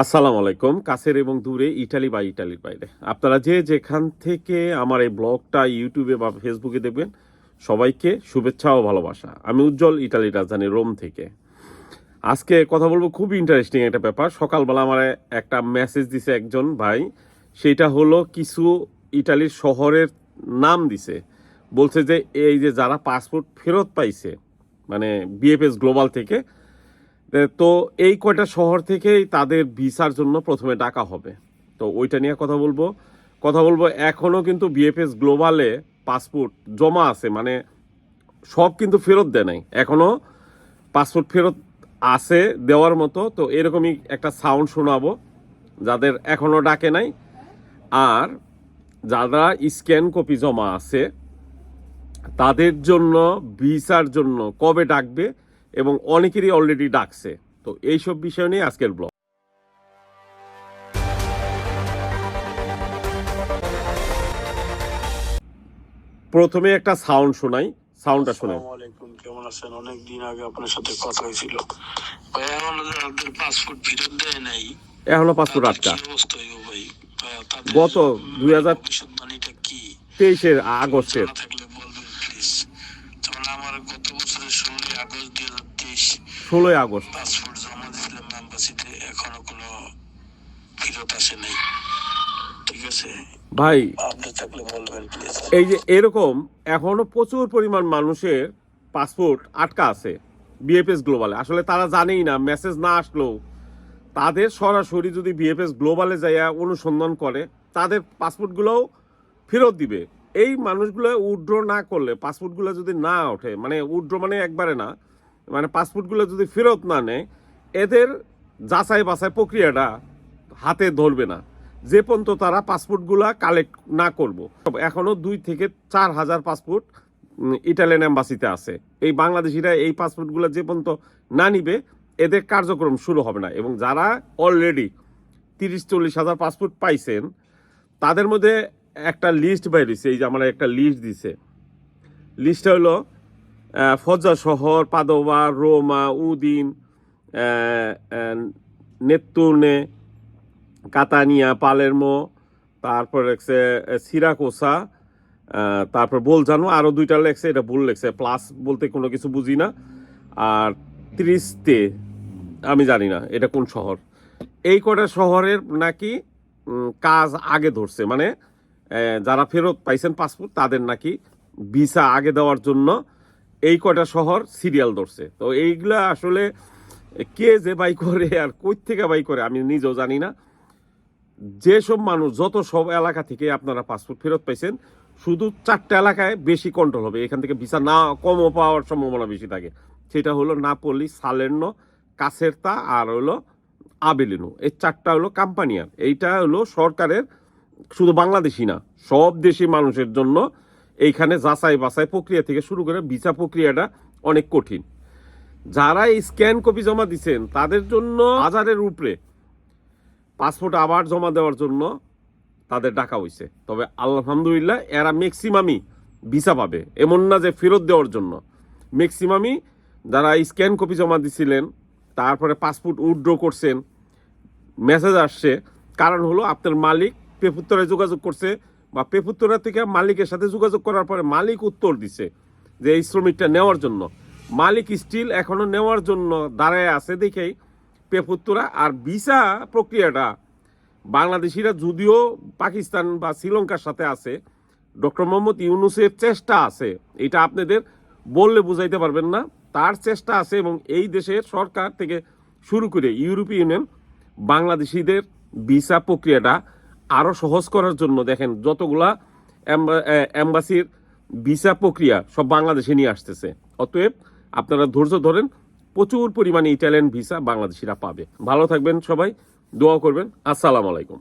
আসসালামু আলাইকুম। কাছের এবং দূরে, ইটালি বা ইটালির বাইরে। আপনারা যে যেখান থেকে আমার এই ব্লগটা ইউটিউবে বা ফেসবুকে দেখবেন, সবাইকে শুভেচ্ছা ও ভালোবাসা। আমি উজ্জ্বল, ইটালির রাজধানী রোম থেকে। আজকে কথা বলব খুব ইন্টারেস্টিং একটা ব্যাপার। সকালবেলা আমার একটা মেসেজ দিছে একজন ভাই। সেটা হলো কিছু ইটালির শহরের নাম দিছে। বলছে যে, এই যে যারা পাসপোর্ট ফেরত পাইছে মানে বিএফএস গ্লোবাল থেকে তো এই কয়টা শহর থেকেই তাদের ভিসার জন্য প্রথমে ডাকা হবে। তো ওইটা নিয়ে কথা বলব। কথা বলব এখনও কিন্তু বিএফএস গ্লোবালে পাসপোর্ট জমা আছে মানে সব কিন্তু ফেরত দেয় নাই। এখনও পাসপোর্ট ফেরত আছে দেওয়ার মতো, তো এরকমই একটা সাউন্ড শোনাবো, যাদের এখনও ডাকে নাই। আর যারা স্ক্যান কপি জমা আছে, তাদের জন্য, ভিসার জন্য কবে ডাকবে এবং অনেকেরই অলরেডি ডাকছে। তো এইসব বিষয় নিয়ে আজকের ব্লগ। প্রথমে একটা সাউন্ড শোনাই। সাউন্ডটা আসসালামু কেমন আছেন? অনেক দিন আগে আপনার সাথে কথা হয়েছিল। ভাই যাদের পাসপোর্ট ফেরত দেয় নাই। এখনও পাসপোর্ট আটকা। গত 2000 ভবিষ্যৎবাণীটা কি? তেইশের আগস্টের জানা থাকলে বলবেন প্লিজ যেমন আমার গত বছরের ষোলোই আগস্ট দুই হাজার তেইশ ষোলোই আগস্ট। পাসপোর্ট জমা দিয়েছিলাম এম্বাসিতে এখনও কোনো ফেরত আসে নাই। ঠিক আছে? ভাই আপডেট থাকলে বলবেন প্লিজ এই যে এরকম এখনও প্রচুর পরিমাণ মানুষের পাসপোর্ট আটকা আছে বিএফএস গ্লোবালে। আসলে তারা জানেই না মেসেজ না আসলেও তাদের সরাসরি যদি বিএফএস গ্লোবালে যাইয়া অনুসন্ধান করে তাদের পাসপোর্টগুলোও ফেরত দিবে। এই মানুষগুলো উইড্র না করলে, পাসপোর্টগুলো যদি না ওঠে মানে উইড্র মানে একবারে না মানে পাসপোর্টগুলো যদি ফেরত না নেয়, এদের যাচাই বাছাই প্রক্রিয়াটা হাতে ধরবে না। যে পর্যন্ত তারা পাসপোর্টগুলা কালেক্ট না করব। এখনও দুই থেকে চার হাজার পাসপোর্ট ইটালিয়ান এম্বাসিতে আছে। এই বাংলাদেশিরা এই পাসপোর্টগুলো যে পর্যন্ত না নিবে, এদের কার্যক্রম শুরু হবে না। এবং যারা অলরেডি তিরিশ চল্লিশ হাজার পাসপোর্ট পাইছেন, তাদের মধ্যে একটা লিস্ট বাইর হয়েছে এই যে আমার একটা লিস্ট দিছে। লিস্টটা হলো ফজ্জা শহর Padova Roma, Udine Nettuno Catania, Palermo, তারপর লেখছে সিরাকোসা তারপর বলজানো আরও দুইটা লেখছে, এটা ভুল লেখছে প্লাস বলতে কোনো কিছু বুঝি না। আর ত্রিস্তে, আমি জানি না, এটা কোন শহর? এই কটা শহরের নাকি কাজ আগে ধরছে মানে যারা ফেরত পাইছেন পাসপোর্ট তাদের নাকি ভিসা আগে দেওয়ার জন্য এই কটা শহর সিরিয়াল ধরছে। তো এইগুলা আসলে কে যে বাই করে আর কই থেকে বাই করে আমি নিজেও জানি না। যেসব মানুষ, যত সব এলাকা থেকে আপনারা পাসপোর্ট ফেরত পাইছেন, শুধু চারটা এলাকায় বেশি কন্ট্রোল হবে। এখান থেকে ভিসা না কমও পাওয়ার সম্ভাবনা বেশি থাকে। সেটা হলো নাপলি সালের্নো কাসেরতা আর হলো আবেলিনো এই চারটা হলো কাম্পানিয়ার এইটা হলো সরকারের শুধু বাংলাদেশি না, সব দেশি মানুষের জন্য এইখানে যাচাই বাছাই প্রক্রিয়া থেকে শুরু করে ভিসা প্রক্রিয়াটা অনেক কঠিন। যারা এই স্ক্যান কপি জমা দিচ্ছেন তাদের জন্য হাজারের উপরে পাসপোর্ট আবার জমা দেওয়ার জন্য তাদের ডাকা হয়েছে তবে আলহামদুলিল্লাহ এরা ম্যাক্সিমামই ভিসা পাবে, এমন না যে ফেরত দেওয়ার জন্য। ম্যাক্সিমামই যারা স্ক্যান কপি জমা দিছিলেন, তারপরে পাসপোর্ট উইথড্র করছেন মেসেজ আসছে। কারণ হলো আপনার মালিক পেপুত্তরায় যোগাযোগ করছে বা পেপুত্তরা থেকে মালিকের সাথে যোগাযোগ করার পরে মালিক উত্তর দিছে যে এই শ্রমিকটা নেওয়ার জন্য। মালিক স্টিল এখনও নেওয়ার জন্য দাঁড়ায় আছে দেখেই পেপুত্তরা। আর ভিসা প্রক্রিয়াটা বাংলাদেশিরা যদিও পাকিস্তান বা শ্রীলঙ্কার সাথে আছে, ডক্টর মোহাম্মদ ইউনুসের চেষ্টা আছে, এটা আপনাদের বললে বুঝাইতে পারবেন না। তার চেষ্টা আছে এবং এই দেশের সরকার থেকে শুরু করে ইউরোপীয় ইউনিয়ন বাংলাদেশিদের ভিসা প্রক্রিয়াটা আরও সহজ করার জন্য দেখেন যতগুলা অ্যাম্বাসির ভিসা প্রক্রিয়া সব বাংলাদেশে নিয়ে আসতেছে। অতএব আপনারা ধৈর্য ধরেন, প্রচুর পরিমাণে ইটালিয়ান ভিসা বাংলাদেশিরা পাবে। ভালো থাকবেন সবাই, দোয়া করবেন। আসসালামু আলাইকুম।